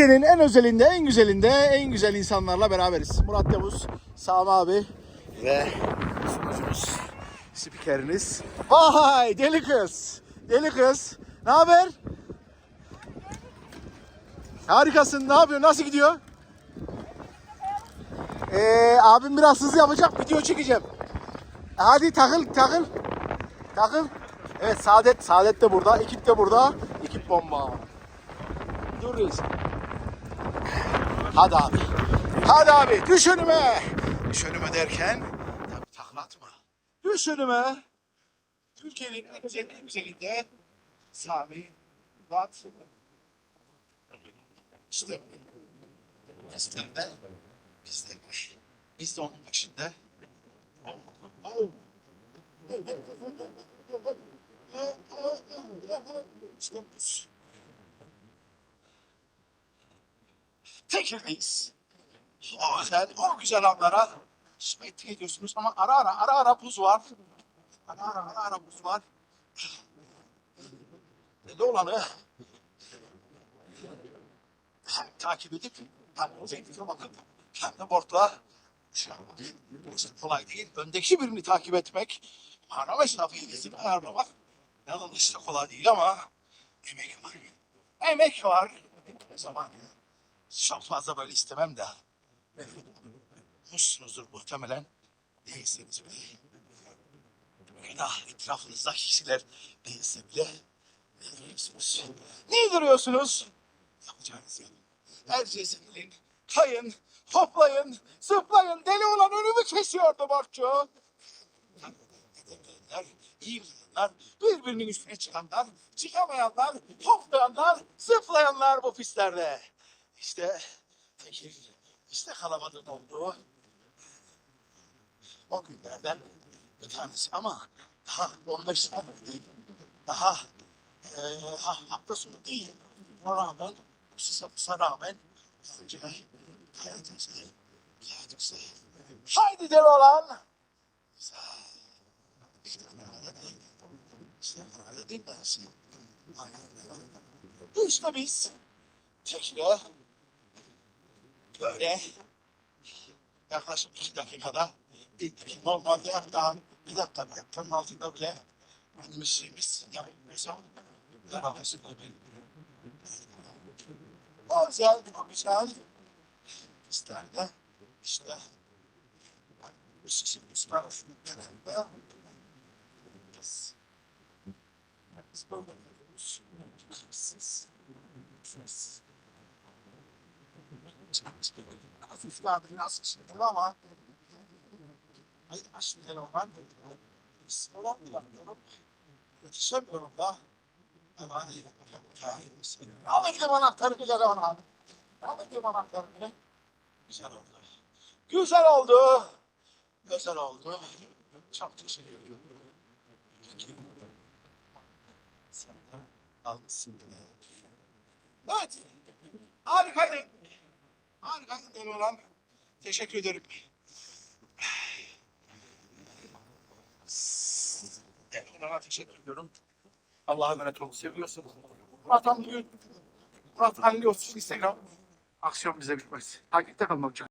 Türkiye'nin en özelinde, en güzelinde, en güzel insanlarla beraberiz. Murat Yavuz, Sami abi ve sunucumuz, spikeriniz. Vay deli kız, deli kız. Ne haber? Harikasın, ne yapıyorsun, nasıl gidiyor? Ee, abim biraz hızlı yapacak, video çekeceğim. Hadi takıl, takıl. Takıl. Evet Saadet, Saadet de burada, ekip de burada. Ekip bomba. Dur reis. Hadi abi. Hadi abi düş önüme. Düş önüme derken tabii taklatma. Düş önüme. Türkiye'nin en güzel en güzelinde Sami Murat işte biz de biz de biz de onun başında işte biz. Tekirdeyiz. O güzel, o güzel anlara şahit ediyorsunuz ama ara ara ara ara buz var. Ara ara ara ara buz var. Deli olanı takip edip hem o zeytine bakıp hem bortla kolay değil. Öndeki birini takip etmek, mana mesafesini ayarlamak yanılmış da kolay değil ama emek var. Emek var. Zaman çok fazla böyle istemem de. Muşsunuzdur muhtemelen. Değilseniz bile. Da etrafınızda kişiler değilse bile. Biliyorsunuz. Niye duruyorsunuz? Yapacağınız yapın. Her şeyi senin. Kayın, hoplayın, zıplayın. Deli olan önümü kesiyordu borçlu. Edemeyenler, iyi bilenler, birbirinin üstüne çıkanlar, çıkamayanlar, hoplayanlar, zıplayanlar bu pistlerde. İşte tekir, işte kalabalığın olduğu o günlerden bir tanesi ama daha 15 sene değil, daha e, ha, hafta sonu değil. Ona rağmen, bu sısa rağmen önce hayatımızı, hayatımızı haydi deli olan güzel. İşte nerede değil, işte nerede değil ben seni. İşte biz tekne böyle yaklaşık iki dakikada indik. Normalde hatta bir dakika yaptığın altında bile bizim şeyimiz yapmıyorsa yaklaşık o güzel, o güzel. İsterler işte bu şişimiz var. Genelde biz biz böyle yapıyoruz. Siz hafiflerdi biraz şimdi ama hayır aşırı olan biz olan yapıyorum. Yetişemiyorum da ama Al gidip anahtarı güzel ona. Al gidip anahtarı güzel. Oldu. Güzel oldu. Güzel oldu. Çok teşekkür ediyorum. Sen de almışsın. Evet. Harikaydı. Harikaydı deli olan. Teşekkür ederim. Olana teşekkür ediyorum. Allah'a emanet olun. Seviyorsun. Murat bugün Murat olsun Instagram. Aksiyon bize bitmez. Takipte kalmak için.